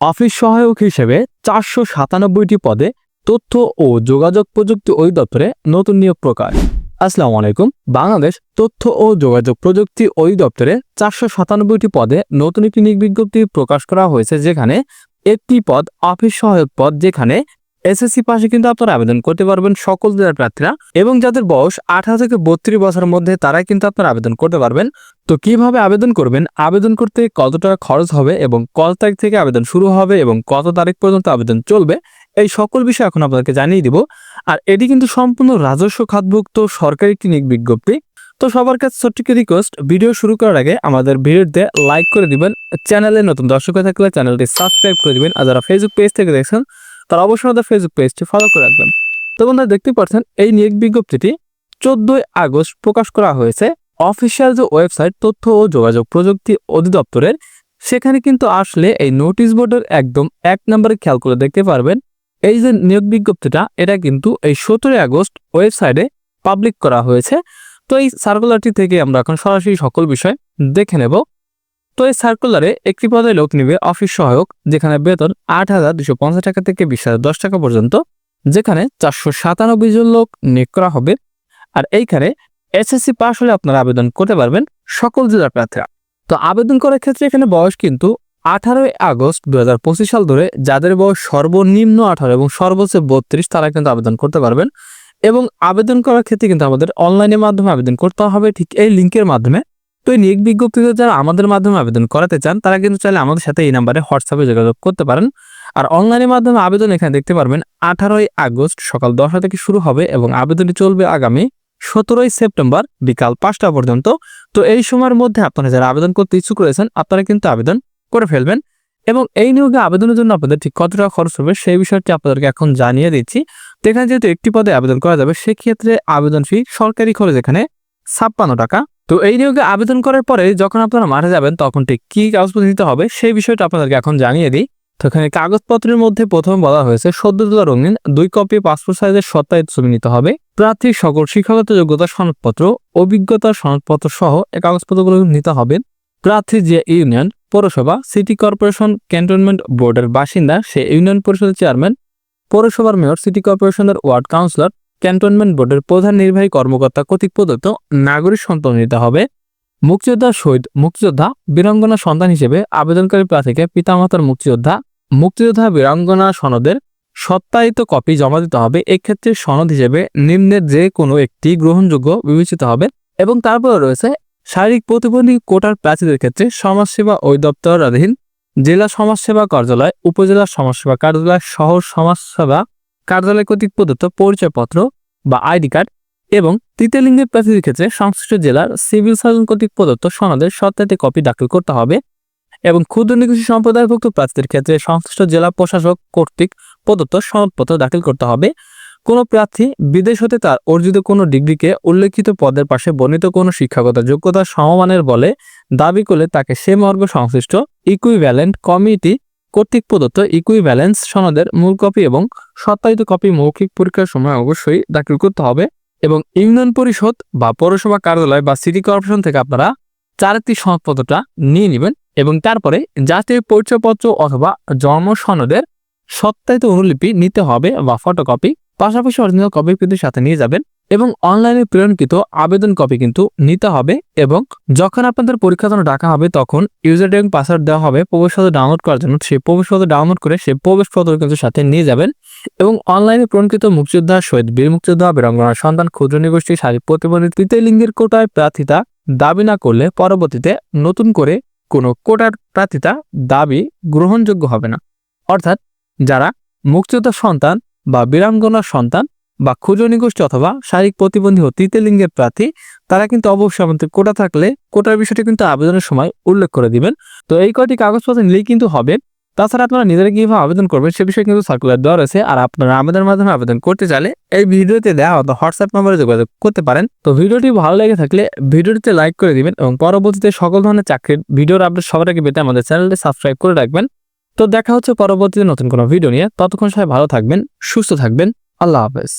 Office সহায়ক হিসেবে চারশো সাতানব্বইটি পদে তথ্য ও যোগাযোগ প্রযুক্তি অধিদপ্তরে নতুন নিয়োগ প্রকাশ। আসসালামু আলাইকুম, বাংলাদেশ তথ্য ও যোগাযোগ প্রযুক্তি অধিদপ্তরে চারশো সাতানব্বইটি পদে নতুন একটি নিয়োগ বিজ্ঞপ্তি প্রকাশ করা হয়েছে যেখানে একটি পদ অফিস সহায়ক পদ যেখানে এসএসসি পাশে কিন্তু আপনারা আবেদন করতে পারবেন সকল জেলার প্রার্থীরা এবং যাদের বয়স আঠারো থেকে বত্রিশ বছরের মধ্যে, তারাই কিন্তু আপনারা আবেদন করতে পারবেন। তো কীভাবে আবেদন করবেন? আবেদন করতে কত টাকা খরচ হবে এবং কত তারিখ থেকে আবেদন শুরু হবে এবং কত তারিখ পর্যন্ত আবেদন চলবে, এই সকল বিষয় এখন আপনাদেরকে জানিয়ে দিব। আর এটি কিন্তু সম্পূর্ণ রাজস্ব খাতভুক্ত সরকারি ক্লিনিক বিজ্ঞপ্তি। তো সবার কাছে ছোট্ট একটি রিকোয়েস্ট ভিডিও শুরু করার আগে আমাদের ভিডিওতে লাইক করে দিবেন। চ্যানেলে নতুন দর্শক হয়ে থাকলে চ্যানেলটি সাবস্ক্রাইব করে দিবেন। আর যারা ফেসবুক পেজ থেকে দেখছেন তারা অবশ্যই আমাদের ফেসবুক পেজটি ফলো করে রাখবেন। তো বন্ধুরা দেখতে পাচ্ছেন, এই নিয়োগ বিজ্ঞপ্তিটি চোদ্দই আগস্ট প্রকাশ করা হয়েছে। অফিসিয়াল যে ওয়েবসাইট তথ্য ও যোগাযোগ প্রযুক্তি অধিদপ্তরের, সেখানে কিন্তু আসলে এই নোটিশ বোর্ডের একদম এক নম্বরে খেয়াল করে দেখতে পারবেন। এই যে নিয়োগ বিজ্ঞপ্তিটা, এটা কিন্তু এই সতেরোই আগস্ট ওয়েবসাইটে পাবলিক করা হয়েছে। তো এই সার্কুলারটি থেকে আমরা এখন সরাসরি সকল বিষয় দেখে নেব। তো এই সার্কুলারে একটি পদে লোক নিবে অফিস সহায়ক, যেখানে বেতন আট হাজার দুশো পঞ্চাশ টাকা থেকে বিশ হাজার দশ টাকা পর্যন্ত, যেখানে চারশো সাতানব্বই জন লোক নিয়োগ করা হবে। আর এইখানে এসএসসি পাস হলে আপনারা আবেদন করতে পারবেন সকল জেলার প্রার্থীরা। তো আবেদন করার ক্ষেত্রে এখানে বয়স কিন্তু আঠারোই আগস্ট দু হাজার পঁচিশ সাল ধরে যাদের বয়স সর্বনিম্ন আঠারো এবং সর্বোচ্চ বত্রিশ, তারা কিন্তু আবেদন করতে পারবেন। এবং আবেদন করার ক্ষেত্রে কিন্তু আমাদের অনলাইনের মাধ্যমে আবেদন করতে হবে। ঠিক এই লিঙ্কের মাধ্যমে তো এই নিয়োগ বিজ্ঞপ্তিতে যারা আমাদের মাধ্যমে আবেদন করাতে চান, তারা কিন্তু চাইলে আমাদের সাথে এই নাম্বারে হোয়াটসঅ্যাপে যোগাযোগ করতে পারেন। আর অনলাইনের মাধ্যমে আবেদন এখানে দেখতে পারবেন, আঠারোই আগস্ট সকাল দশটা থেকে শুরু হবে এবং আবেদনটি চলবে আগামী সতেরোই সেপ্টেম্বর বিকাল পাঁচটা পর্যন্ত। তো এই সময়ের মধ্যে আপনারা যারা আবেদন করতে ইচ্ছুক রয়েছেন, আপনারা কিন্তু আবেদন করে ফেলবেন এবং এই নিয়োগে আবেদনের জন্য আপনাদের ঠিক কত টাকা খরচ হবে সেই বিষয়টি আপনাদেরকে এখন জানিয়ে দিচ্ছি। তো এখানে যেহেতু একটি পদে আবেদন করা যাবে, সেক্ষেত্রে আবেদন ফি সরকারি খরচ এখানে ছাপ্পান্ন টাকা তো এই নিয়োগে আবেদন করার পরে যখন আপনারা মাঠে যাবেন, তখন ঠিক কি কাগজপত্র নিতে হবে সেই বিষয়টা আপনাদেরকে এখন জানিয়ে দিই। তো এখানে কাগজপত্রের মধ্যে প্রথম বলা হয়েছে, সদ্য তোলা রঙিন দুই কপি পাসপোর্ট সাইজের সত্তায়িত ছবি নিতে হবে। প্রার্থীর সকল শিক্ষাগত যোগ্যতা সনদপত্র, অভিজ্ঞতার সনদপত্র সহ এই কাগজপত্রগুলো নিতে হবে। প্রার্থী যে ইউনিয়ন পৌরসভা, সিটি কর্পোরেশন ক্যান্টনমেন্ট বোর্ডের বাসিন্দা, সে ইউনিয়ন পরিষদের চেয়ারম্যান, পৌরসভার মেয়র, সিটি কর্পোরেশনের ওয়ার্ড কাউন্সিলর ক্যান্টনমেন্ট বোর্ডের প্রধান নির্বাহী কর্মকর্তা কর্তৃক প্রদত্ত নাগরিক সন্তান নিতে হবে। মুক্তিযোদ্ধা শহীদ মুক্তিযোদ্ধা বীরাঙ্গনা সন্তান হিসেবে আবেদনকারী প্রার্থীকে পিতামাতার মুক্তিযোদ্ধা মুক্তিযোদ্ধা বীরাঙ্গনা সনদের সত্যায়িত কপি জমা দিতে হবে। এক্ষেত্রে সনদ হিসেবে নিম্নের যে কোনো একটি গ্রহণযোগ্য বিবেচিত হবে এবং তারপরে রয়েছে শারীরিক প্রতিবন্ধী কোটার প্রার্থীদের ক্ষেত্রে সমাজসেবা অধিদপ্তরাধীন জেলা সমাজসেবা কার্যালয়, উপজেলা সমাজসেবা কার্যালয় শহর সমাজসেবা কার্যালয় কর্তৃক প্রদত্ত পরিচয়পত্র বা আইডি কার্ড এবং তৃতীয় লিঙ্গের প্রার্থীদের ক্ষেত্রে সংশ্লিষ্ট জেলার সিভিল সার্জন কর্তৃক প্রদত্ত সনদের সত্যায়িত কপি দাখিল করতে হবে এবং ক্ষুদ্র নিকৃষ্ট সম্প্রদায়ভুক্ত প্রার্থীদের ক্ষেত্রে সংশ্লিষ্ট জেলা প্রশাসক কর্তৃক প্রদত্ত সনদপত্র দাখিল করতে হবে। কোনো প্রার্থী বিদেশ হতে তার অর্জিত কোনো ডিগ্রিকে উল্লেখিত পদের পাশে বর্ণিত কোনো শিক্ষাগত যোগ্যতা সমমানের বলে দাবি করলে তাকে সে মর্গ সংশ্লিষ্ট ইকুইভ্যালেন্ট কমিটি কর্তৃক প্রদত্ত ইকুইভ্যালেন্স সনদের মূল কপি এবং সত্যায়িত কপি মৌখিক পরীক্ষার সময় অবশ্যই দাখিল করতে হবে এবং ইউনিয়ন পরিষদ বা পৌরসভা কার্যালয় বা সিটি কর্পোরেশন থেকে আপনারা চারটি সনদপত্রটা নিয়ে নেবেন এবং তারপরে জাতীয় পরিচয়পত্র অথবা জন্ম সনদের সত্যায়িত অনুলিপি নিতে হবে বা ফটোকপি পাশাপাশি অরিজিনাল কপি কিন্তু সাথে নিয়ে যাবেন এবং অনলাইনে প্রেরণকৃত আবেদন কপি কিন্তু নিতে হবে এবং যখন আপনাদের পরীক্ষা জন্য ডাকা হবে তখন ইউজার এবং পাসওয়ার্ড দেওয়া হবে প্রবেশপত্র ডাউনলোড করার জন্য সেই প্রবেশপত্র ডাউনলোড করে সেই প্রবেশপত্র কিন্তু সাথে নিয়ে যাবেন এবং অনলাইনে প্রেরণকৃত মুক্তিযোদ্ধা শহীদ বীর মুক্তিযোদ্ধা বীরাঙ্গনার সন্তান, ক্ষুদ্র নিগোষ্ঠী, শারীরিক প্রতিবন্ধী তৃতীয় লিঙ্গের কোটায় প্রার্থিতা, দাবি না করলে পরবর্তীতে নতুন করে কোনো কোটার প্রার্থিতা, দাবি গ্রহণযোগ্য হবে না। অর্থাৎ যারা মুক্তিযোদ্ধা সন্তান বা বীরাঙ্গনার সন্তান বা ক্ষুদ্র নিগোষ্ঠী অথবা শারীরিক প্রতিবন্ধী ও তৃতীয় লিঙ্গের প্রার্থী, তারা কিন্তু অবশ্যই আমাদের কোটা থাকলে কোটার বিষয়টি কিন্তু আবেদনের সময় উল্লেখ করে দিবেন। তো এই কয়টি কাগজপত্র নিলেই কিন্তু হবে। তাছাড়া আপনারা নিজেরা কীভাবে আবেদন করবেন সে বিষয়ে কিন্তু সার্কুলার দেওয়া রয়েছে আর আপনারা আমাদের মাধ্যমে আবেদন করতে চাইলে এই ভিডিওতে দেওয়া অথবা হোয়াটসঅ্যাপ নম্বরে যোগাযোগ করতে পারেন। তো ভিডিওটি ভালো লেগে থাকলে ভিডিওটিতে লাইক করে দিবেন এবং পরবর্তীতে সকল ধরনের চাকরির ভিডিওর আপডেট সবার আগে পেতে আমাদের চ্যানেলটি সাবস্ক্রাইব করে রাখবেন। তো দেখা হচ্ছে পরবর্তীতে নতুন কোনো ভিডিও নিয়ে। ততক্ষণ সবাই ভালো থাকবেন, সুস্থ থাকবেন। আল্লাহ হাফেজ।